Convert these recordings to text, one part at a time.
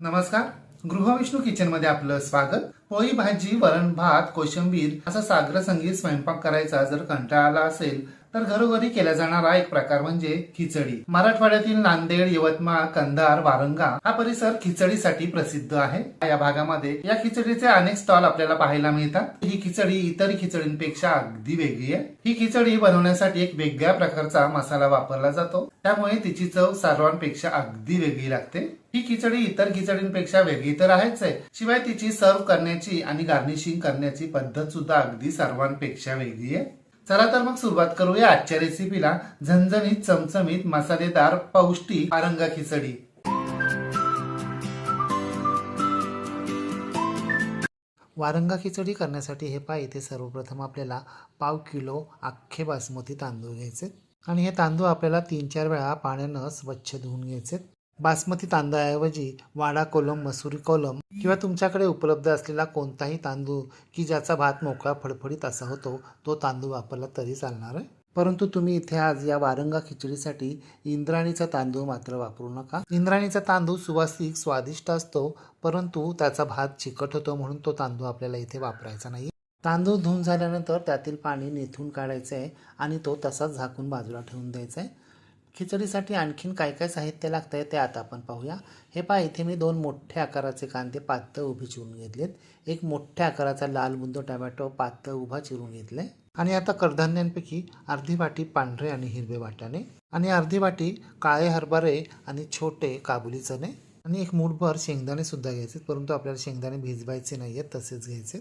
नमस्कार. गृहविष्णू किचनमध्ये आपलं स्वागत. पोळी भाजी वरण भात कोशिंबीर असा सागर संगीत स्वयंपाक करायचा जर कंटाळा आला असेल तर घरोघरी केला जाणारा एक प्रकार म्हणजे खिचडी. मराठवाड्यातील नांदेड यवतमाळ कंधार वारंगा हा परिसर खिचडीसाठी प्रसिद्ध आहे. या भागामध्ये या खिचडीचे अनेक स्टॉल आपल्याला पाहायला मिळतात. ही खिचडी इतर खिचडींपेक्षा अगदी वेगळी आहे. ही खिचडी बनवण्यासाठी एक वेगळ्या प्रकारचा मसाला वापरला जातो. त्यामुळे तिची चव सर्वांपेक्षा अगदी वेगळी लागते. ही खिचडी इतर खिचडींपेक्षा वेगळी तर आहेच आहे. शिवाय तिची सर्व करण्याची आणि गार्निशिंग करण्याची पद्धत सुद्धा अगदी सर्वांपेक्षा वेगळी आहे. चला तर मग सुरुवात करूया आजच्या रेसिपीला झणझणीत चमचमीत मसालेदार पौष्टिक आरंगा खिचडी. वारंगा खिचडी करण्यासाठी हे पाय इथे सर्वप्रथम आपल्याला पाव किलो अख्खे बासमती तांदूळ घ्यायचे. आणि हे तांदूळ आपल्याला तीन चार वेळा पाण्यानं स्वच्छ धुवून घ्यायचे. बासमती तांदळाऐवजी वाडा कोलम मसुरी कोलम किंवा तुमच्याकडे उपलब्ध असलेला कोणताही तांदूळ की ज्याचा भात मोकळा फडफडीत असा होतो तो तांदूळ वापरला तरी चालणार आहे. परंतु तुम्ही इथे आज या वारंगा खिचडीसाठी इंद्राणीचा तांदूळ मात्र वापरू नका. इंद्राणीचा तांदूळ सुवासिक स्वादिष्ट असतो परंतु त्याचा भात चिकट होतो म्हणून तो तांदूळ आपल्याला इथे वापरायचा नाही तांदूळ धुवून झाल्यानंतर त्यातील पाणी निथून काढायचं आहे आणि तो तसाच झाकून बाजूला ठेवून द्यायचा आहे खिचडीसाठी आणखीन काय काय साहित्य लागतं आहे ते आता आपण पाहूया. हे पहा इथे मी दोन मोठ्या आकाराचे कांदे पातळ उभे चिरून घेतलेत. एक मोठ्या आकाराचा लाल बुंद टमॅटो पातळ उभा चिरून घेतले आणि आता कडधान्यांपैकी अर्धी वाटी पांढरे आणि हिरवे वाटाणे आणि अर्धी वाटी काळे हरभरे आणि छोटे काबुली चणे आणि एक मूठभर शेंगदाणे सुद्धा घ्यायचे परंतु आपल्याला शेंगदाणे भिजवायचे नाही आहेत तसेच घ्यायचे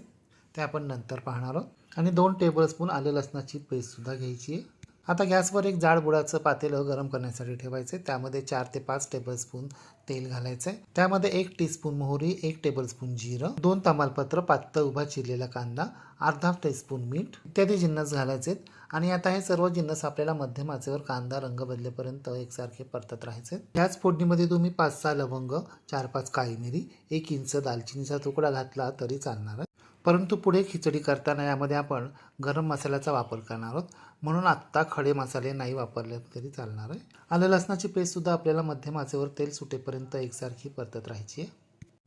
ते आपण नंतर पाहणार आहोत. आणि दोन टेबलस्पून आले लसणाची पेस्टसुद्धा घ्यायची आहे. आता गॅसवर एक जाड बुडाचं पातेलं गरम करण्यासाठी ठेवायचे. त्यामध्ये चार ते पाच टेबलस्पून तेल घालायचं. आहे त्यामध्ये एक टीस्पून मोहरी एक टेबलस्पून जिरं दोन तमालपत्र पातळ उभा चिरलेला कांदा अर्धा टीस्पून मीठ इत्यादी जिन्नस घालायचे आणि आता हे सर्व जिन्नस आपल्याला मध्यम आचेवर कांदा रंग बदलेपर्यंत एकसारखे परतत राहायचे. त्याच फोडणीमध्ये तुम्ही पाच सहा लवंग चार पाच काळी मिरी एक इंच दालचिनीचा तुकडा घातला तरी चालणार आहे. परंतु पुढे खिचडी करताना यामध्ये आपण गरम मसाल्याचा वापर करणार आहोत. म्हणून आत्ता खडे मसाले नाही वापरले तरी चालणार आहे. आलं लसणाची पेस्टसुद्धा आपल्याला मध्यम आचेवर तेल सुटेपर्यंत एकसारखी परतत राहायची आहे.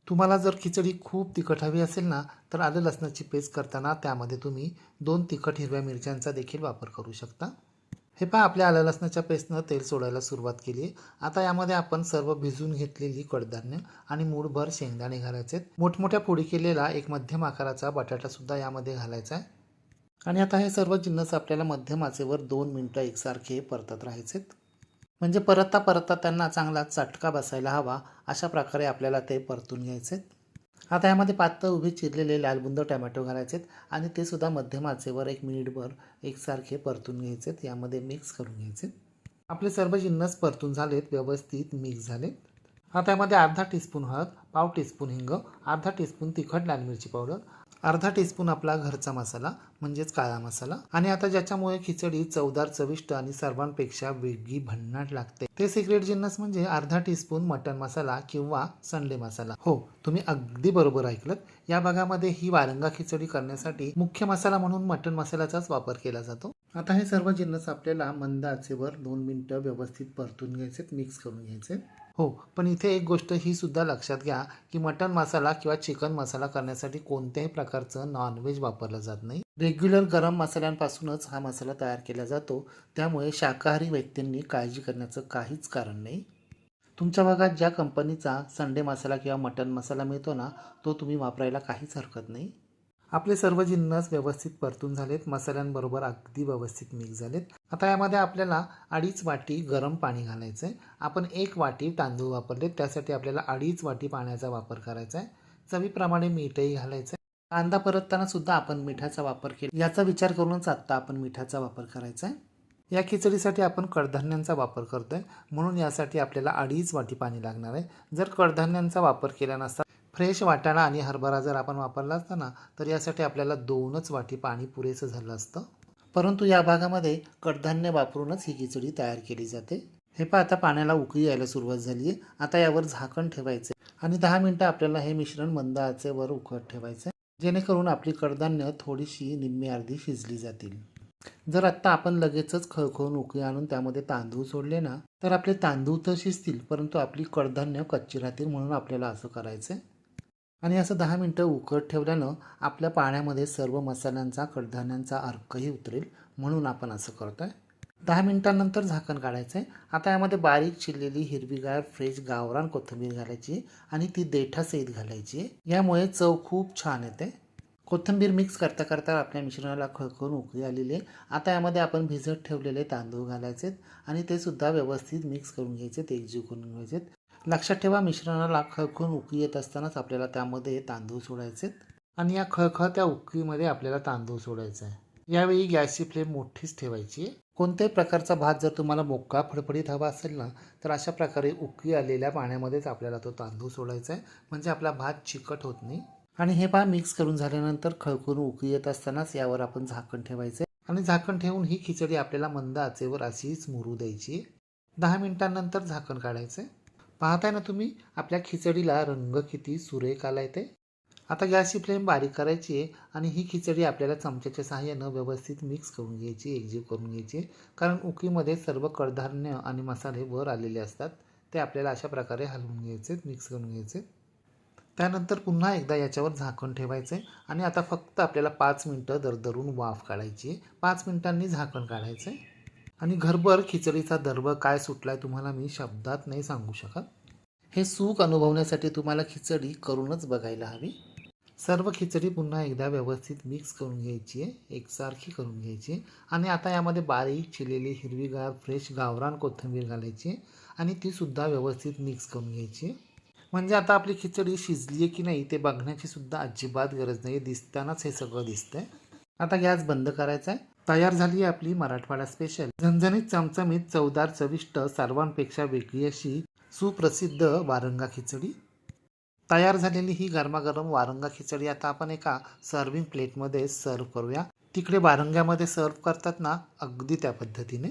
तुम्हाला जर खिचडी खूप तिखट हवी असेल ना तर आलं लसणाची पेस्ट करताना त्यामध्ये तुम्ही दोन तिखट हिरव्या मिरच्यांचा देखील वापर करू शकता. हे पहा आपल्या आलं लसणाच्या पेस्टनं तेल सोडायला सुरुवात केली. आहे आता यामध्ये आपण सर्व भिजून घेतलेली कडधान्य आणि मूळभर शेंगदाणे घालायचे मोठमोठ्या फोडी केलेला एक मध्यम आकाराचा बटाटासुद्धा यामध्ये घालायचा आहे. आणि आता हे सर्व जिन्नस आपल्याला मध्यम आचेवर दोन मिनटं एकसारखे परतत राहायचेत. म्हणजे परतता परतता त्यांना चांगला चटका बसायला हवा अशा प्रकारे आपल्याला ते परतून घ्यायचे आता यामध्ये पातळ उभे चिरलेले लालबुंद टमॅटो घालायचेत आणि ते सुद्धा मध्यम आचेवर एक मिनिटभर एकसारखे परतून घ्यायचेत. यामध्ये मिक्स करून घ्यायचे. आपले सर्व जिन्नस परतून झालेत व्यवस्थित मिक्स झालेत. आता यामध्ये अर्धा टीस्पून हळद पाव टीस्पून हिंग अर्धा टीस्पून तिखट लाल मिरची पावडर अर्धा टीस्पून आपला घरचा मसाला म्हणजेच काळा मसाला. आणि आता ज्याच्यामुळे खिचडी चवदार चविष्ट आणि सर्वांपेक्षा वेगळी भन्नाट लागते. ते सिक्रेट जिन्नस म्हणजे अर्धा टीस्पून मटन मसाला किंवा संडे मसाला. हो तुम्ही अगदी बरोबर ऐकलं या भागामध्ये ही वारंगा खिचडी करण्यासाठी मुख्य मसाला म्हणून मटन मसाल्याचाच वापर केला जातो. आता हे सर्व जिन्नस आपल्याला मंद आचेवर दोन मिनिटं व्यवस्थित परतून घ्यायचे मिक्स करून घ्यायचे हो पण इथे एक गोष्ट ही सुद्धा लक्षात घ्या की मटन मसाला किंवा चिकन मसाला करण्यासाठी कोणत्याही प्रकारचं नॉनव्हेज वापरलं जात नाही. रेग्युलर गरम मसाल्यांपासूनच हा मसाला तयार केला जातो. त्यामुळे शाकाहारी व्यक्तींनी काळजी करण्याचं काहीच कारण नाही. तुमच्या भागात ज्या कंपनीचा संडे मसाला किंवा मटन मसाला मिळतो ना तो तुम्ही वापरायला काहीच हरकत नाही. आपले सर्व जिन्नस व्यवस्थित परतून झालेत मसाल्यांबरोबर अगदी व्यवस्थित मिक्स झालेत. आता यामध्ये आपल्याला अडीच वाटी गरम पाणी घालायचं आहे आपण एक वाटी तांदूळ वापरले त्यासाठी आपल्याला अडीच वाटी पाण्याचा वापर करायचा आहे चवीप्रमाणे मीठही घालायचं आहे कांदा परतताना सुद्धा आपण मिठाचा वापर केला. याचा विचार करूनच आत्ता आपण मिठाचा वापर करायचा आहे या खिचडीसाठी आपण कडधान्यांचा वापर करतोय. म्हणून यासाठी आपल्याला अडीच वाटी पाणी लागणार आहे जर कडधान्यांचा वापर केला नसता फ्रेश वाटाणा आणि हरभरा जर आपण वापरला असता ना तर यासाठी आपल्याला दोनच वाटी पाणी पुरेसं झालं असतं. परंतु या भागामध्ये कडधान्य वापरूनच ही खिचडी तयार केली जाते. हे पहा आता पाण्याला उकळी यायला सुरुवात झाली आहे. आता यावर झाकण ठेवायचे आणि दहा मिनटं आपल्याला हे मिश्रण मंद आचेवर उकळत ठेवायचं जेणेकरून आपली कडधान्य थोडीशी निम्मी अर्धी शिजली जातील. जर आत्ता आपण लगेचच खळखळून उकळी आणून त्यामध्ये तांदूळ सोडले ना तर आपले तांदूळ तर शिजतील परंतु आपली कडधान्य कच्ची राहतील म्हणून आपल्याला असं करायचं आहे आणि असं दहा मिनटं उकळत ठेवल्यानं आपल्या पाण्यामध्ये सर्व मसाल्यांचा कडधान्यांचा अर्कही उतरेल म्हणून आपण असं करतो आहे दहा मिनटांनंतर झाकण काढायचं आहे आता यामध्ये बारीक चिरलेली हिरवीगार फ्रेश गावरान कोथिंबीर घालायची आणि ती देठासहित घालायची. यामुळे चव खूप छान येते. कोथिंबीर मिक्स करता करता आपल्या मिश्रणाला खळखळून उकळी आलेली आहे. आता यामध्ये आपण भिजत ठेवलेले तांदूळ घालायचे आणि ते सुद्धा व्यवस्थित मिक्स करून घ्यायचे एकजीव करून घ्यायचे लक्षात ठेवा मिश्रणाला खळखळून उकळी येत असतानाच आपल्याला त्यामध्ये तांदूळ सोडायचे आणि या खळखळत्या उकळीमध्ये आपल्याला तांदूळ सोडायचा आहे. यावेळी गॅसची फ्लेम मोठीच ठेवायची आहे. कोणत्याही प्रकारचा भात जर तुम्हाला मोकळा फडफडीत हवा असेल ना तर अशा प्रकारे उकळी आलेल्या पाण्यामध्येच आपल्याला तो तांदूळ सोडायचा आहे. म्हणजे आपला भात चिकट होत नाही. आणि हे पहा मिक्स करून झाल्यानंतर खळखळून उकळी येत असतानाच यावर आपण झाकण ठेवायचं आहे. आणि झाकण ठेवून ही खिचडी आपल्याला मंद आचेवर अशीच मुरू द्यायची दहा मिनिटांनंतर झाकण काढायचं आहे. पाहताय ना तुम्ही आपल्या खिचडीला रंग किती सुरेख आलाय ते? आता गॅसची फ्लेम बारीक करायची आहे आणि ही खिचडी आपल्याला चमच्याच्या सहाय्यानं व्यवस्थित मिक्स करून घ्यायची एकजीव करून घ्यायची. कारण उकीमध्ये सर्व कडधान्य आणि मसाले वर आलेले असतात. ते आपल्याला अशा प्रकारे हलवून घ्यायचे मिक्स करून घ्यायचे. त्यानंतर पुन्हा एकदा याच्यावर झाकण ठेवायचं आहे आणि आता फक्त आपल्याला पाच मिनटं दरदरून वाफ काढायची आहे. पाच मिनिटांनी झाकण काढायचं आहे आणि घरभर खिचडीचा दर्भ काय सुटला आहे तुम्हाला मी शब्दात नाही सांगू शकत. हे सुख अनुभवण्यासाठी तुम्हाला खिचडी करूनच बघायला हवी. सर्व खिचडी पुन्हा एकदा व्यवस्थित मिक्स करून घ्यायची आहे. एकसारखी करून घ्यायची आहे. आणि आता यामध्ये बारीक चिरलेली हिरवीगार फ्रेश गावरान कोथिंबीर घालायची आहे. आणि तीसुद्धा व्यवस्थित मिक्स करून घ्यायची आहे. म्हणजे आता आपली खिचडी शिजली आहे की नाही ते बघण्याची सुद्धा अजिबात गरज नाही. दिसतानाच हे सगळं दिसतंय. आता गॅस बंद करायचा आहे. तयार झाली आहे आपली मराठवाडा स्पेशल झणझणीत चमचमीत चवदार चविष्ट सर्वांपेक्षा वेगळी अशी सुप्रसिद्ध वारंगा खिचडी. तयार झालेली ही गरमागरम वारंगा खिचडी आता आपण एका सर्विंग प्लेटमध्ये सर्व करूया. तिकडे वारंग्यामध्ये सर्व करतात ना अगदी त्या पद्धतीने.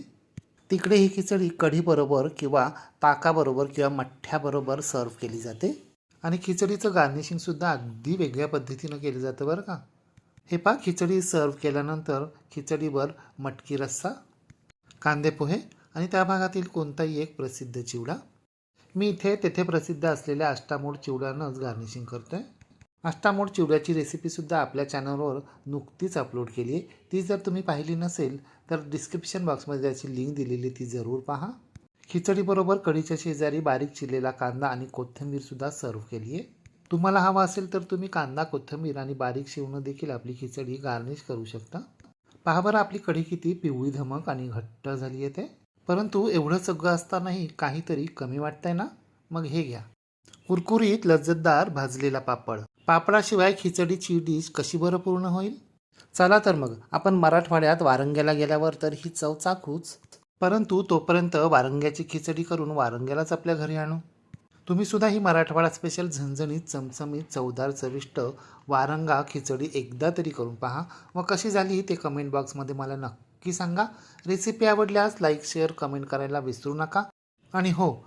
तिकडे ही खिचडी कढीबरोबर किंवा ताकाबरोबर किंवा मठ्ठ्याबरोबर सर्व केली जाते. आणि खिचडीचं गार्निशिंगसुद्धा अगदी वेगळ्या पद्धतीनं केलं जातं बरं का. हे पा खिचडी सर्व केल्यानंतर खिचडीवर मटकी रस्सा कांदे पोहे आणि त्या भागातील कोणताही एक प्रसिद्ध चिवडा. मी इथे तेथे प्रसिद्ध असलेल्या अष्टामूळ चिवड्यानंच गार्निशिंग करतो आहे अष्टामूळ चिवड्याची रेसिपीसुद्धा आपल्या चॅनलवर नुकतीच अपलोड केली आहे. ती जर तुम्ही पाहिली नसेल तर डिस्क्रिप्शन बॉक्समध्ये त्याची लिंक दिलेली ती जरूर पहा. खिचडीबरोबर कढीच्या शेजारी बारीक चिरलेला कांदा आणि कोथिंबीरसुद्धा सर्व केली आहे. तुम्हाला हवा असेल तर तुम्ही कांदा कोथिंबीर आणि बारीक शिवणं देखील आपली खिचडी गार्निश करू शकता. पहा बरं आपली कढी किती पिवळी धमक आणि घट्ट झाली आहे ते. परंतु एवढं सगळं असतानाही काहीतरी कमी वाटतंय ना? मग हे घ्या. कुरकुरीत लज्जतदार भाजलेला पापड. पापडाशिवाय खिचडीची डिश कशी बरं पूर्ण होईल? चला तर मग आपण मराठवाड्यात वारंग्याला गेल्यावर तर ही चव चाकूच परंतु तोपर्यंत वारंग्याची खिचडी करून वारंग्यालाच आपल्या घरी आणू. तुम्ही सुद्धा ही मराठवाडा स्पेशल झणझणीत चमचमीत चवदार चविष्ट वारंगा खिचडी एकदा तरी करून पहा. व कशी झाली ते कमेंट बॉक्समध्ये मला नक्की सांगा. रेसिपी आवडल्यास लाईक शेअर कमेंट करायला विसरू नका. आणि हो